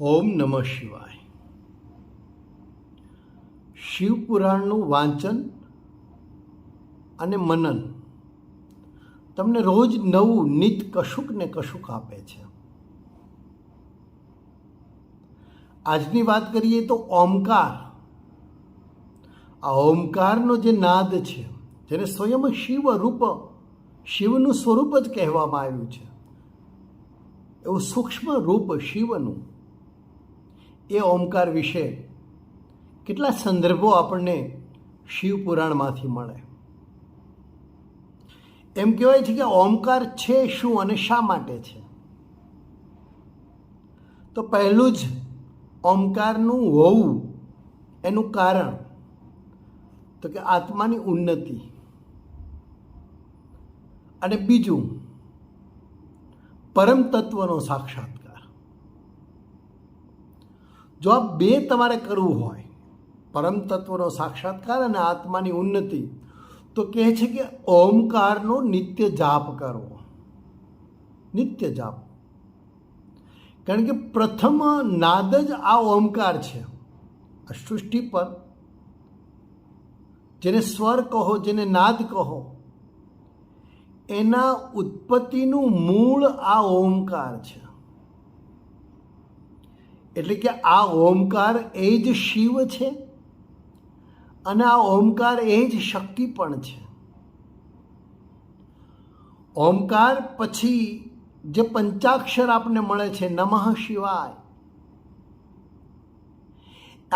ઓમ નમઃ શિવાય. શિવપુરાણનું વાંચન અને મનન તમને રોજ નવું નિત કશુંક ને કશુંક આપે છે. આજની વાત કરીએ તો ઓમકાર. આ ઓમકારનો જે નાદ છે, જેને સ્વયં શિવ રૂપ, શિવનું સ્વરૂપ જ કહેવામાં આવ્યું છે. એવું સૂક્ષ્મ રૂપ શિવનું એ ઓમકાર વિશે કેટલા સંદર્ભો આપણને શિવ પુરાણમાંથી મળે. એમ કહેવાય છે કે ઓમકાર છે શું અને શા માટે છે? તો પહેલું જ ઓમકારનું હોવું એનું કારણ તો કે આત્માની ઉન્નતિ. અને બીજું પરમ તત્વનો સાક્ષાત્કાર જો આ બે તમારે કરવું હોય પરમ તત્વનો સાક્ષાત્કાર અને આત્માની ઉન્નતિ, તો કહે છે કે ઓમકારનો નિત્ય જાપ કરવો નિત્ય જાપ. કારણ કે પ્રથમ નાદ જ આ ઓમકાર છે. આ સૃષ્ટિ પર. જેને સ્વર કહો, જેને નાદ કહો, એના ઉત્પત્તિનું મૂળ આ ઓમકાર છે. એટલે કે આ ઓમકાર એ જ શિવ છે અને આ ઓમકાર એ જ શક્તિ પણ છે. ઓમકાર પછી જે પંચાક્ષર આપને મળે છે, નમઃ શિવાય,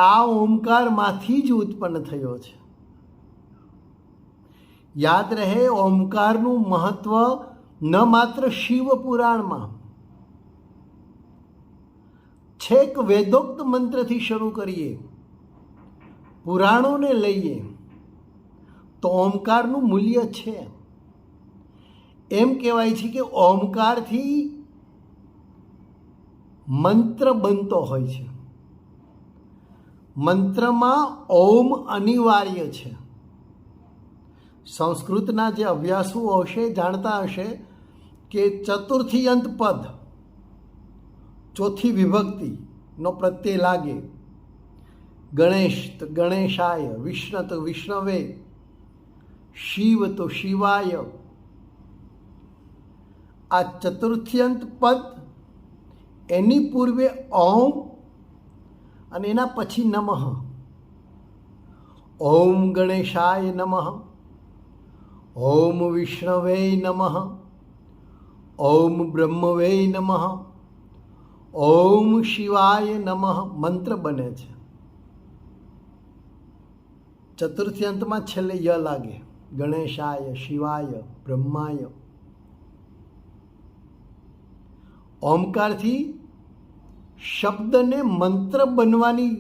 આ ઓમકારમાંથી જ ઉત્પન્ન થયો છે. યાદ રહે, ઓમકારનું મહત્વ ન માત્ર શિવ પુરાણમાં છેક વેદોક્ત મંત્રથી શરૂ કરીએ, પુરાણોને લઈએ, તો ઓમકારનું મૂલ્ય છે. એમ કહેવાય છે કે ઓમકારથી મંત્ર બનતો હોય છે. મંત્રમાં ઓમ અનિવાર્ય છે. સંસ્કૃતના જે અભ્યાસુ હશે, જાણતા હશે કે ચતુર્થી અંત પદ ચોથી વિભક્તિનો પ્રત્યય લાગે. ગણેશ તો ગણેશાય, વિષ્ણુ તો વિષ્ણવે, શિવ તો શિવાય. આ ચતુર્થ્યંત પદ એની પૂર્વે ઓમ અને એના પછી નમઃ. ઓમ ગણેશાય નમઃ. ઓમ વિષ્ણવે નમઃ. ઓમ બ્રહ્મવે નમઃ. ઓમ શિવાય નમઃ મંત્ર બને છે ચતુર્થી અંતમાં છેલ્લે ય લાગે ગણેશાય શિવાય બ્રહ્માય ઓમકારથી શબ્દને મંત્ર બનવાની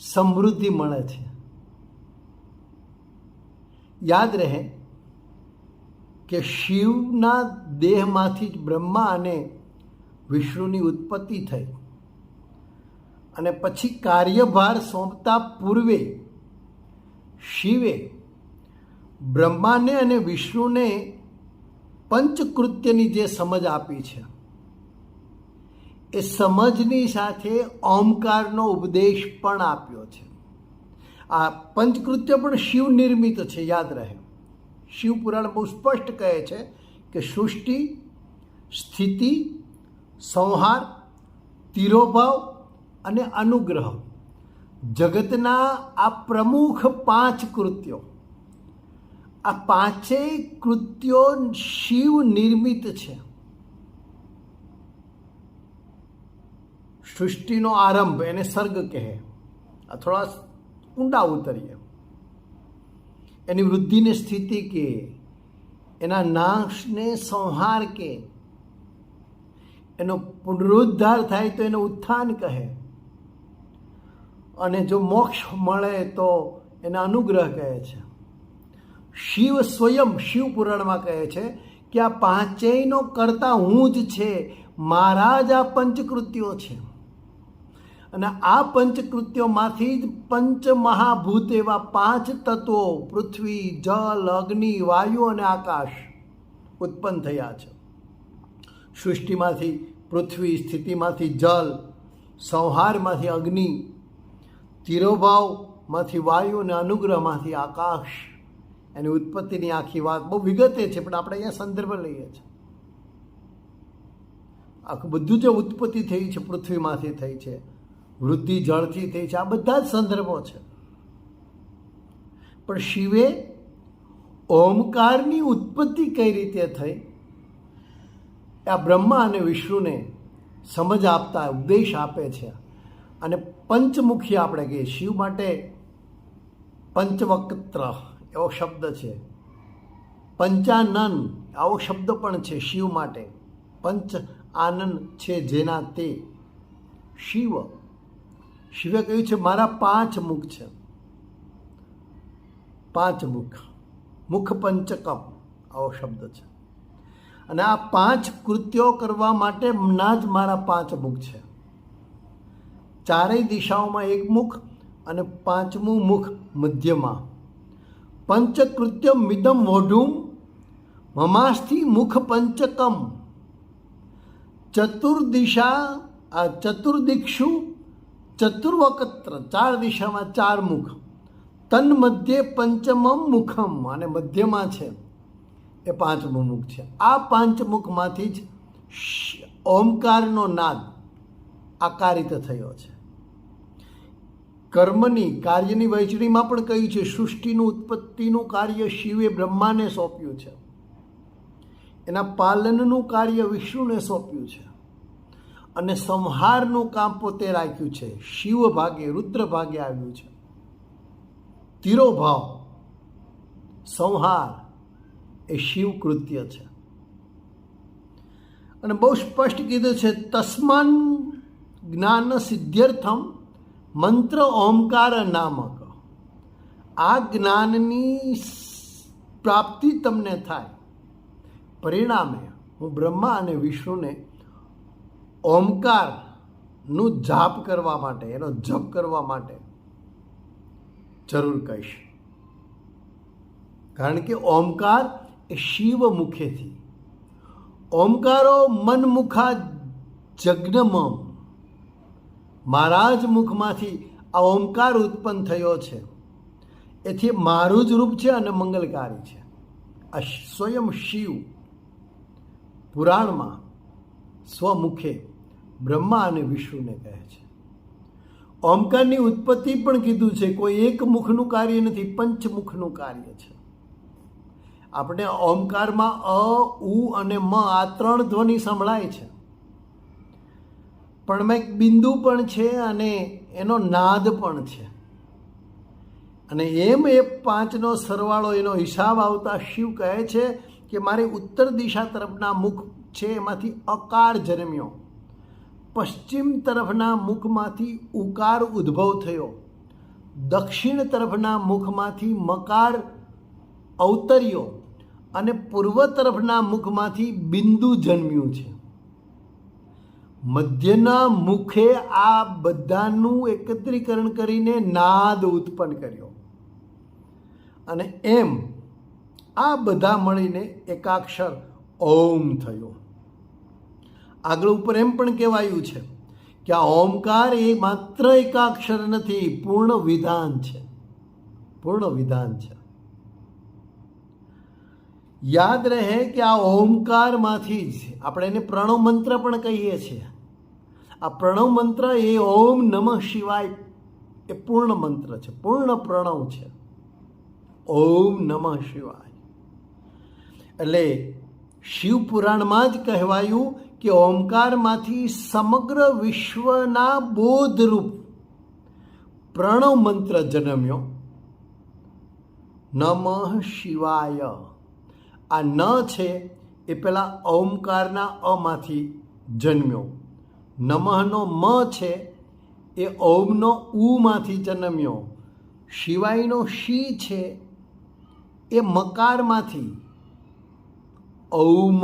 સમૃદ્ધિ મળે છે યાદ રહે કે શિવના દેહમાંથી જ બ્રહ્મા અને વિષ્ણુની ઉત્પત્તિ થઈ. અને પછી કાર્યભાર સોંપતા પૂર્વે શિવે બ્રહ્માને અને વિષ્ણુને પંચકૃત્યની જે સમજ આપી છે, એ સમજની સાથે ઓમકારનો ઉપદેશ પણ આપ્યો છે. આ પંચકૃત્ય પણ શિવ નિર્મિત છે, યાદ રહે. શિવ પુરાણ બહુ સ્પષ્ટ કહે છે કે સૃષ્ટિ, સ્થિતિ, સંહાર, તિરોભાવ અને અનુગ્રહ. જગતના આ પ્રમુખ પાંચ કૃત્યો. આ પાંચેય કૃત્યો શિવ નિર્મિત છે. સૃષ્ટિનો આરંભ એને સર્ગ કહે. આ થોડા ઊંડા ઉતરીએ. એની વૃદ્ધિને સ્થિતિ કે, એના નાશને સંહાર કે, એનો પુનરુદ્ધાર થાય તો એને ઉત્થાન કહે. અને જો મોક્ષ મળે તો એના અનુગ્રહ કહે છે. શિવ સ્વયં શિવ પુરાણમાં કહે છે કે આ પાંચેયનો કરતા હું જ છે, મારા જ આ પંચકૃત્યો છે. અને આ પંચકૃત્યોમાંથી જ પંચ મહાભૂત એવા પાંચ તત્વો, પૃથ્વી, જલ, અગ્નિ, વાયુ અને આકાશ ઉત્પન્ન થયા છે. સૃષ્ટિમાંથી, પૃથ્વી સ્થિતિમાંથી જલ, સંહારમાંથી અગ્નિ, તિરોભાવમાંથી વાયુ અને અનુગ્રહમાંથી આકાશ. એની ઉત્પત્તિની આખી વાત બહુ વિગતે છે, પણ આપણે અહીંયા સંદર્ભ લઈએ છીએ. આખું બધું જે ઉત્પત્તિ થઈ છે, પૃથ્વીમાંથી થઈ છે વૃદ્ધિ જળથી થઈ છે. આ બધા જ સંદર્ભો છે. પણ શિવે ઓમકારની ઉત્પત્તિ કઈ રીતે થઈ? આ બ્રહ્મા અને વિષ્ણુને સમજ આપતા ઉપદેશ આપે છે. અને પંચમુખી આપણે કહીએ, શિવ માટે પંચવક્ત્ર એવો શબ્દ છે. પંચાનન આવો શબ્દ પણ છે શિવ માટે. પંચ આનંદ છે જેના તે શિવ. શિવે કહ્યું છે, મારા પાંચ મુખ છે. પાંચ મુખ. મુખ પંચકમ આવો શબ્દ છે. અને આ પાંચ કૃત્યો કરવા માટે ના જ મારા પાંચ મુખ છે. ચારેય દિશાઓમાં એક મુખ અને પાંચમું મુખ મધ્યમાં. પંચકૃત્ય મિદમ મોઢું મમાસ્થી મુખ પંચકમ ચતુર્દિશા, આ ચતુર્દિક્ષુ ચતુર્વકત્ર ચાર દિશામાં ચાર મુખ તન મધ્યે પંચમમ મુખમ. અને મધ્યમાં છે, એ પાંચમું મુખ છે. આ પાંચમુખમાંથી જ ઓમકારનો નાદ આકારિત થયો છે. કર્મની, કાર્યની વહેંચણીમાં પણ કહ્યું છે, સૃષ્ટિનું, ઉત્પત્તિનું કાર્ય શિવે બ્રહ્માને સોંપ્યું છે. એના પાલનનું કાર્ય વિષ્ણુને સોંપ્યું છે. અને સંહારનું કામ પોતે રાખ્યું છે. શિવ ભાગે, રુદ્ર ભાગે આવ્યું છે. તિરોભાવ, સંહાર એ શિવ કૃત્ય છે. અને બહુ સ્પષ્ટ કીધું છે, તસ્માન જ્ઞાન સિદ્ધ્યર્થમ મંત્ર ઓમકાર નામક. આ જ્ઞાનની પ્રાપ્તિ તમને થાય. પરિણામે હું બ્રહ્મા અને વિષ્ણુને ઓમકારનું જાપ કરવા માટે, એનો જપ કરવા માટે જરૂર કહીશ. કારણ કે ઓમકાર એ શિવ મુખેથી. ઓમકારો મનમુખા જગ્નમ મારા જ મુખમાંથી આ ઓમકાર ઉત્પન્ન થયો છે. એથી મારું જ રૂપ છે અને મંગલકારી છે. આ સ્વયં શિવ પુરાણમાં સ્વમુખે બ્રહ્મા અને વિષ્ણુને કહે છે. ઓમકારની ઉત્પત્તિ પણ કીધું છે, કોઈ એક મુખનું કાર્ય નથી, પંચમુખનું કાર્ય છે. આપણે ઓમકારમાં અ, ઉ અને મ આ ત્રણ ધ્વનિ સંભળાય છે. પણ મેં બિંદુ પણ છે અને એનો નાદ પણ છે. અને એમ એ પાંચનો સરવાળો એનો હિસાબ આવતા શિવ કહે છે કે મારી ઉત્તર દિશા તરફના મુખ છે, એમાંથી અકાર જન્મ્યો. પશ્ચિમ તરફના મુખમાંથી ઉકાર ઉદ્ભવ થયો. દક્ષિણ તરફના મુખમાંથી મકાર અવતર્યો અને પૂર્વ તરફના મુખમાંથી બિંદુ જન્મ્યું છે. મધ્યના મુખે આ બધાનું એકત્રીકરણ કરીને નાદ ઉત્પન્ન કર્યો. અને એમ આ બધા મળીને એકાક્ષર ઓમ થયો. આગળ ઉપર એમ પણ કહેવાયું છે કે આ ઓમકાર એ માત્ર એકાક્ષર નથી, પૂર્ણ વિધાન છે. પૂર્ણ વિધાન છે. યાદ રહે કે આ ઓમકારમાંથી જ આપણે એને પ્રણવ મંત્ર પણ કહીએ છીએ. આ પ્રણવ મંત્ર એ ઓમ નમઃ શિવાય એ પૂર્ણ મંત્ર છે, પૂર્ણ પ્રણવ છે. ઓમ નમઃ શિવાય. એટલે શિવ પુરાણમાં જ કહેવાયું કે ઓમકારમાંથી સમગ્ર વિશ્વના બોધરૂપ પ્રણવ મંત્ર જન્મ્યો. નમઃ શિવાય. આ ન છે એ પેલા ઓમકારના અમાંથી જન્મ્યો. નમઃનો મ છે એ ઓમનો ઉમાંથી જન્મ્યો. શિવાયનો શી છે એ મકારમાંથી. ઔમ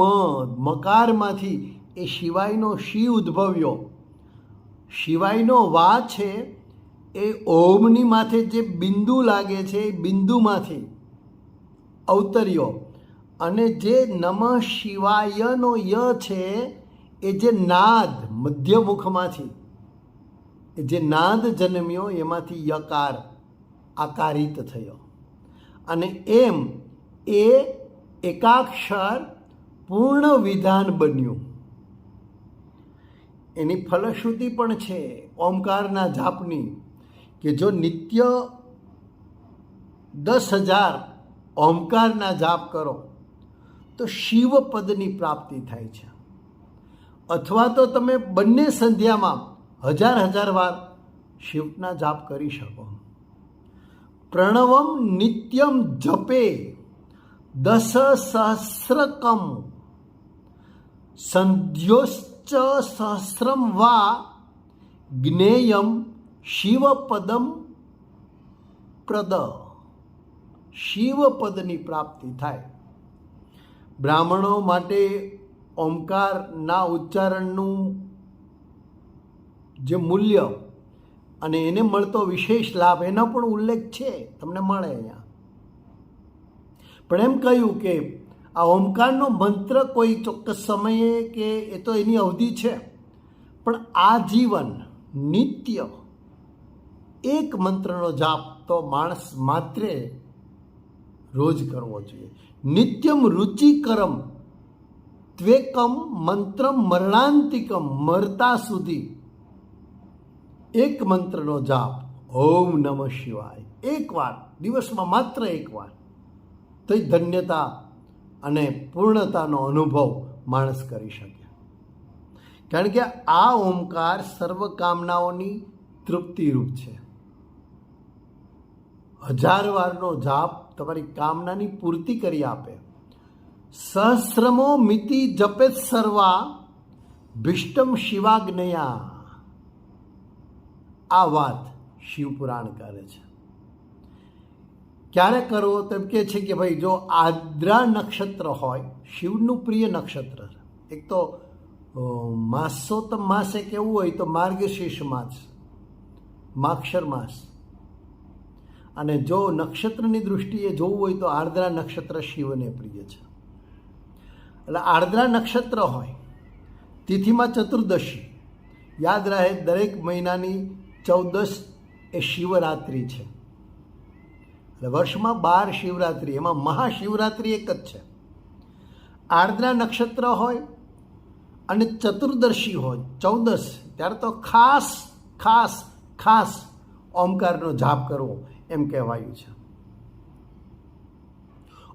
મકારમાંથી એ શિવાયનો શી ઉદ્ભવ્યો. શિવાયનો વા છે, એ ઓમની માથે જે બિંદુ લાગે છે, એ બિંદુમાંથી અવતર્યો. અને જે નમઃ શિવાયનો ય છે, એ જે નાદ મધ્યમુખમાંથી, એ જે નાદ જન્મ્યો, એમાંથી યકાર આકારિત થયો. અને એમ એ એકાક્ષર પૂર્ણ વિધાન બન્યું. એની ફલશ્રુતિ પણ છે ઓમકારના જાપની કે જો નિત્ય દસ હજાર ઓમકારના જાપ કરો, તો શિવપદની પ્રાપ્તિ થાય છે. અથવા તો તમે બંને સંધ્યામાં હજાર હજાર વાર શિવના જાપ કરી શકો. પ્રણવમ નિત્યમ જપે દસ સહસ્રકમ સંધ્યોશ્ચ સહસ્રમ વા જ્ઞેયમ શિવપદમ પ્રદ શિવપદની પ્રાપ્તિ થાય। બ્રાહ્મણો માટે ઓમકારના ઉચ્ચારણનું જે મૂલ્ય અને એને મળતો વિશેષ લાભ, એનો પણ ઉલ્લેખ છે, તમને મળે અહીંયા. પણ એમ કહ્યું કે આ ઓમકારનો મંત્ર કોઈ ચોક્કસ સમયે કે એ તો એની અવધિ છે. પણ આ જીવન, નિત્ય, એક મંત્રનો જાપ તો માણસ માત્રે રોજ કરવો જોઈએ. નિત્યમ રુચિકરમ, ત્વેકમ મંત્રમ મરણાંતિકમ મરતા સુધી એક મંત્રનો જાપ. ઓમ નમઃ શિવાય. એક વાર, દિવસમાં માત્ર એક વાર. તો ધન્યતા અને પૂર્ણતાનો અનુભવ માણસ કરી શકે. કારણ કે આ ઓમકાર સર્વ કામનાઓની તૃપ્તિરૂપ છે. હજાર વારનો જાપ તમારી કામનાની પૂર્તિ કરી આપે. સહસ્રમો મિતિ જપેત સર્વા ભીષ્ટમ શિવાગ્નયા આ વાત શિવપુરાણ કરે છે. ક્યારે કરવો તેમ કે છે કે ભાઈ, જો આદ્રા નક્ષત્ર હોય, શિવનું પ્રિય નક્ષત્ર એક તો માસોત્તમ માસે કેવું હોય તો માર્ગશીર્ષ માસ, માક્ષર માસ. અને જો નક્ષત્રની દૃષ્ટિએ જોવું હોય તો આર્દ્રા નક્ષત્ર શિવને પ્રિય છે. એટલે આર્દ્રા નક્ષત્ર હોય, તિથિમાં ચતુર્દશી. યાદ રહે, દરેક મહિનાની ચૌદસ એ શિવરાત્રિ છે. એટલે વર્ષમાં બાર શિવરાત્રિ, એમાં મહાશિવરાત્રિ એક જ છે. આર્દ્રા નક્ષત્ર હોય અને ચતુર્દશી હોય ચૌદસ ત્યારે તો ખાસ ખાસ ખાસ ઓમકારનો જાપ કરવો એમ કહેવાયું છે.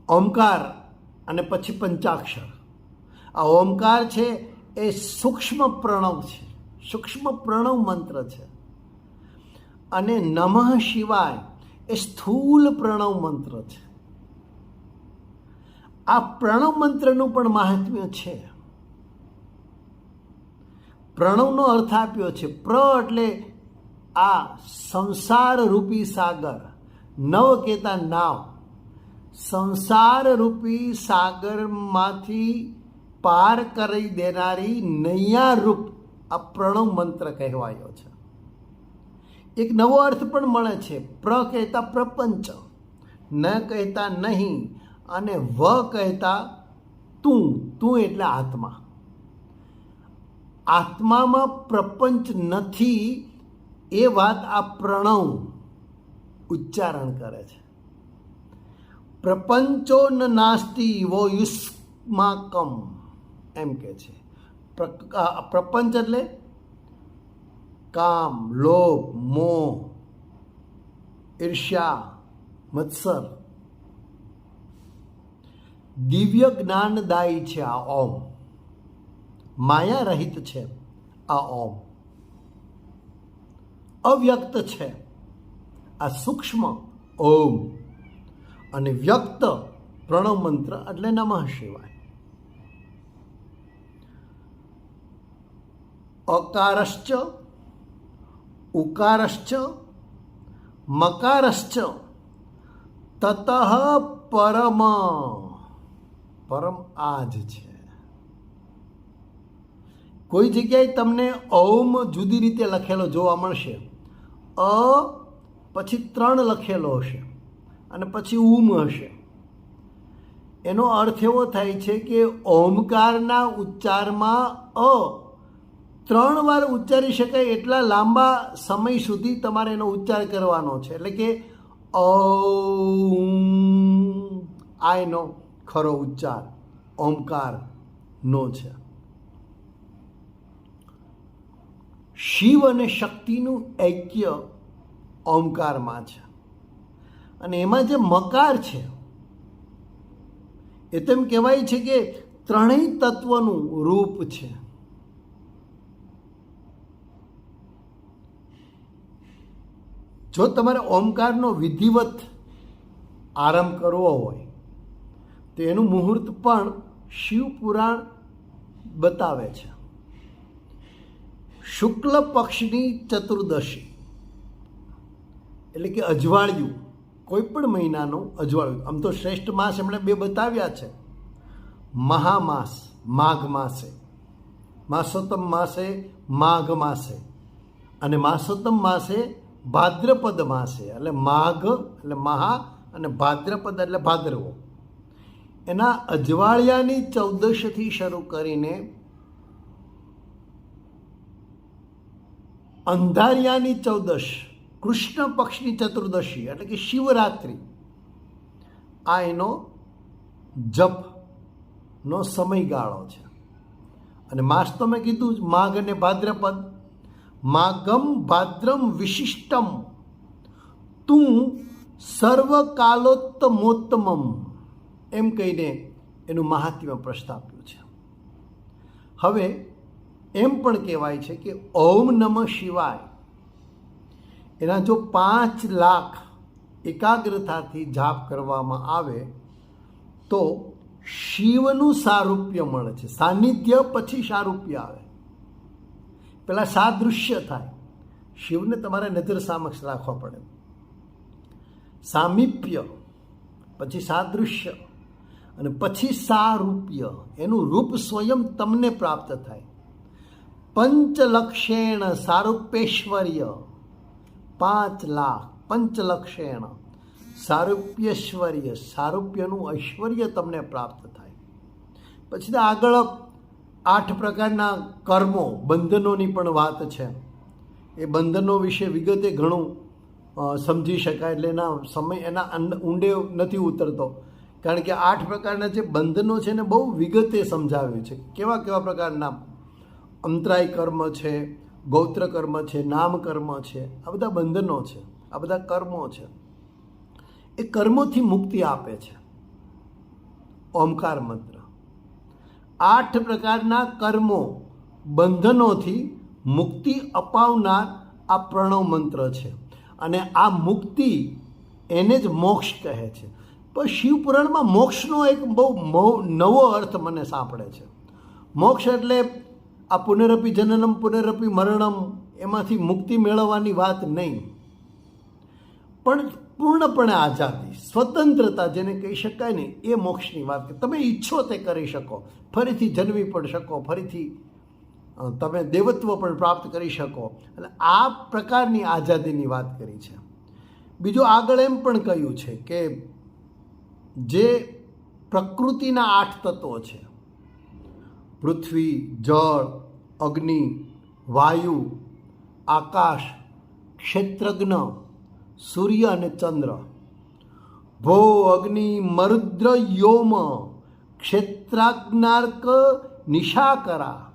ઓમકાર અને પછી પંચાક્ષર. આ ઓમકાર છે એ સૂક્ષ્મ પ્રણવ છે. સૂક્ષ્મ પ્રણવ મંત્ર છે. અને નમઃ શિવાય એ સ્થૂલ પ્રણવ મંત્ર છે. આ પ્રણવ મંત્રનું પણ મહાત્મ્ય છે. પ્રણવનો અર્થ આપ્યો છે, પ્ર એટલે આ સંસાર રૂપી સાગર નવ કેતા નાવ. સંસાર રૂપી સાગરમાંથી પાર કરી દેનારી નૈયારૂપ આ પ્રણવ મંત્ર કહેવાયો છે. એક નવો અર્થ પણ મળે છે. પ્ર કહેતા પ્રપંચ, ન કહેતા નહીં અને વ કહેતા તું. તું એટલે આત્મા. આત્મામાં પ્રપંચ નથી એ વાત આ પ્રણવ ઉચ્ચારણ કરે છે. પ્રપંચો ન નાસ્તી વો યુષ્માકમ એમ કે છે. પ્રપંચ એટલે કામ, લોભ, મોહ, ઈર્ષ્યા, મત્સર. દિવ્ય જ્ઞાનદાયી છે આ ઓમ. માયા રહિત છે આ ઓમ. અવ્યક્ત છે આ સૂક્ષ્મ ઓમ. અને વ્યક્ત પ્રણવ મંત્ર એટલે નમઃ શિવાય. અકારશ્ચ ઉકારશ્ચ મકારશ્ચ તત પરમ પરમ આ જ છે કોઈ જગ્યાએ તમને ઓમ જુદી રીતે લખેલો જોવા મળશે અ પછી ત્રણ લખેલો હશે અને પછી ઉમ હશે એનો અર્થ એવો થાય છે કે ઓમકારના ઉચ્ચારમાં અ ત્રણ વાર ઉચ્ચારી શકાય એટલા લાંબા સમય સુધી તમારે એનો ઉચ્ચાર કરવાનો છે. એટલે કે ઓ આ એનો ખરો ઉચ્ચાર ઓમકારનો છે. શિવ અને શક્તિનું ઐક્ય ઓમકારમાં છે. અને એમાં જે મકાર છે, એ તેમ કહેવાય છે કે ત્રણેય તત્વનું રૂપ છે. જો તમારે ઓમકારનો વિધિવત આરંભ કરવો હોય, તો એનું મુહૂર્ત પણ શિવપુરાણ બતાવે છે. શુક્લ પક્ષની ચતુર્દશી, એટલે કે અજવાળિયું, કોઈ પણ મહિનાનું અજવાળિયું, આમ તો શ્રેષ્ઠ માસ એમણે બે બતાવ્યા છે. મહામાસ, માઘ માસે. માસોત્તમ માસે માઘ માસે. અને માસોત્તમ માસે ભાદ્રપદ માસે, એટલે માઘ, એટલે મહા અને ભાદ્રપદ, એટલે ભાદ્રવો. એના અજવાળિયાની ચૌદશથી શરૂ કરીને અંધારિયાની ચૌદશ, કૃષ્ણ પક્ષની ચતુર્દશી, એટલે કે શિવરાત્રિ, આ એનો જપનો સમયગાળો છે. અને માસ તો મેં કીધું માઘ અને ભાદ્રપદ. માગમ ભાદ્રમ વિશિષ્ટમ. તું સર્વકાલોત્તમોત્તમમ. એમ કહીને એનું મહાત્મ્ય પ્રસ્તાપ્યું છે. હવે એમ પણ કહેવાય છે કે ઓમ નમઃ શિવાય. એના જો પાંચ લાખ એકાગ્રતાથી જાપ કરવામાં આવે, તો શિવનું સારૂપ્ય મળે છે. સાનિધ્ય પછી સારૂપ્ય આવે. પેલા સાદૃશ્ય થાય. શિવને તમારે નજર સામક્ષ રાખવા પડે. સામીપ્ય, પછી સાદૃશ્ય, અને પછી સારૂપ્ય. એનું રૂપ સ્વયં તમને પ્રાપ્ત થાય. પંચલક્ષેણ સારૂપ્યેશ્વર્ય. પાંચ લાખ પંચલક્ષેણ સારૂપ્યશ્વર્ય. સારૂપ્યનું ઐશ્વર્ય તમને પ્રાપ્ત થાય. પછી આગળ આઠ પ્રકારના કર્મો, બંધનોની પણ વાત છે. એ બંધનો વિશે વિગતે ઘણું સમજી શકાય એટલે એના સમય, એના ઊંડે નથી ઉતરતો. કારણ કે આઠ પ્રકારના જે બંધનો છે ને બહુ વિગતે સમજાવ્યું છે. કેવા કેવા પ્રકારના? અંતરાય કર્મ છે, ગૌત્ર કર્મ છે, નામ કર્મ છે. આ બધા બંધનો છે. આ બધા કર્મો છે. એ કર્મોથી મુક્તિ આપે છે. ઓમકાર મંત્ર. આઠ પ્રકારના કર્મો, બંધનોથી મુક્તિ અપાવનાર આ પ્રણવ મંત્ર છે. અને આ મુક્તિ એને જ મોક્ષ કહે છે. પણ શિવપુરાણમાં મોક્ષનો એક બહુ નવો અર્થ મને સાંપડે છે. મોક્ષ એટલે આ પુનરપી જનનમ, પુનરપી મરણમ, એમાંથી મુક્તિ મેળવવાની વાત નહીં. પણ પૂર્ણપણે આઝાદી, સ્વતંત્રતા જેને કહી શકાય ને, એ મોક્ષની વાત કે તમે ઈચ્છો તે કરી શકો. ફરીથી જન્મી પણ શકો, ફરીથી તમે દેવત્વ પણ પ્રાપ્ત કરી શકો. એટલે આ પ્રકારની આઝાદીની વાત કરી છે. બીજું આગળ એમ પણ કહ્યું છે કે જે પ્રકૃતિના આઠ તત્વો છે, પૃથ્વી, જળ, અગ્નિ, વાયુ, આકાશ, ક્ષેત્રજ્ઞ સૂર્ય અને ચંદ્ર. ભો અગ્નિ મરુદ્ર યોમ ક્ષેત્રાજ્ઞાર્ક નિશાકરા.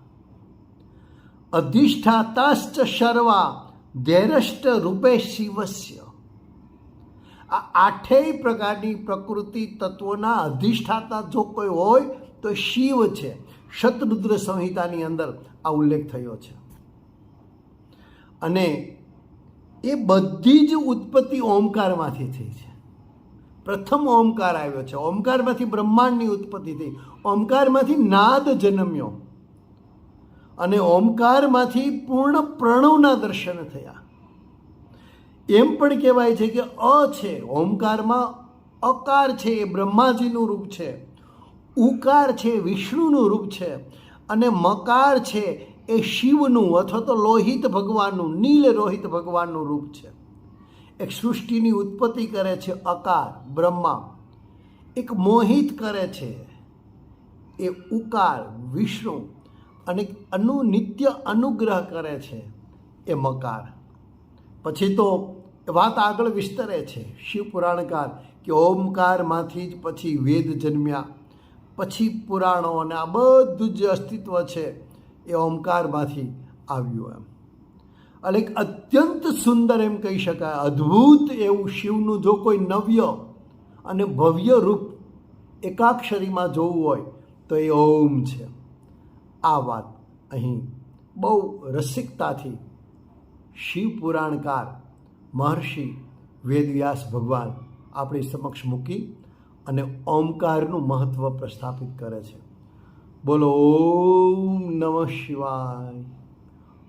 અધિષ્ઠાતાશ્ચ શર્વા ધૈરષ્ટ રૂપે શિવસ્ય. આ આઠેય પ્રકારની પ્રકૃતિ તત્વોના અધિષ્ઠાતા જો કોઈ હોય તો શિવ છે. શતરુદ્ર સંહિતાની અંદર આ ઉલ્લેખ થયો છે. અને એ બધી જ ઉત્પત્તિ ઓમકારમાંથી થઈ છે. પ્રથમ ઓમકાર આવ્યો છે. ઓમકારમાંથી બ્રહ્માંડની ઉત્પત્તિ થઈ. ઓમકારમાંથી નાદ જન્મ્યો. અને ઓમકારમાંથી પૂર્ણ પ્રણવના દર્શન થયા. એમ પણ કહેવાય છે કે અ છે. ઓમકારમાં અકાર છે. એ બ્રહ્માજીનું રૂપ છે. ઉકાર છે. વિષ્ણુનું રૂપ છે. અને મકાર છે. એ શિવનું અથવા તો લોહિત ભગવાનનું, નીલ રોહિત ભગવાનનું રૂપ છે. એક સૃષ્ટિની ઉત્પત્તિ કરે છે અકાર, બ્રહ્મા. એક મોહિત કરે છે એ ઉકાર, વિષ્ણુ. અને અનુ, નિત્ય અનુગ્રહ કરે છે એ મકાર. પછી તો વાત આગળ વિસ્તરે છે શિવ પુરાણકાર કે ઓમકારમાંથી જ પછી વેદ જન્મ્યા. પછી પુરાણો અને આ બધું જે અસ્તિત્વ છે એ ઓમકારમાંથી આવ્યું એમ. અને એક અત્યંત સુંદર એમ કહી શકાય, અદ્ભુત એવું શિવનું જો કોઈ નવ્ય અને ભવ્ય રૂપ એકાક્ષરીમાં જોવું હોય, તો એ ઓમ છે. આ વાત અહીં બહુ રસિકતાથી શિવ પુરાણકાર મહર્ષિ વેદવ્યાસ ભગવાન આપણી સમક્ષ મૂકી અને ઓમકારનું મહત્ત્વ પ્રસ્થાપિત કરે છે. બોલો ઓમ નમઃ શિવાય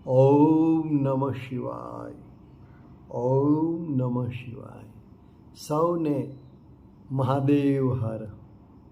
ઓમ નમઃ શિવાય ઓમ નમઃ શિવાય. સૌને મહાદેવ હર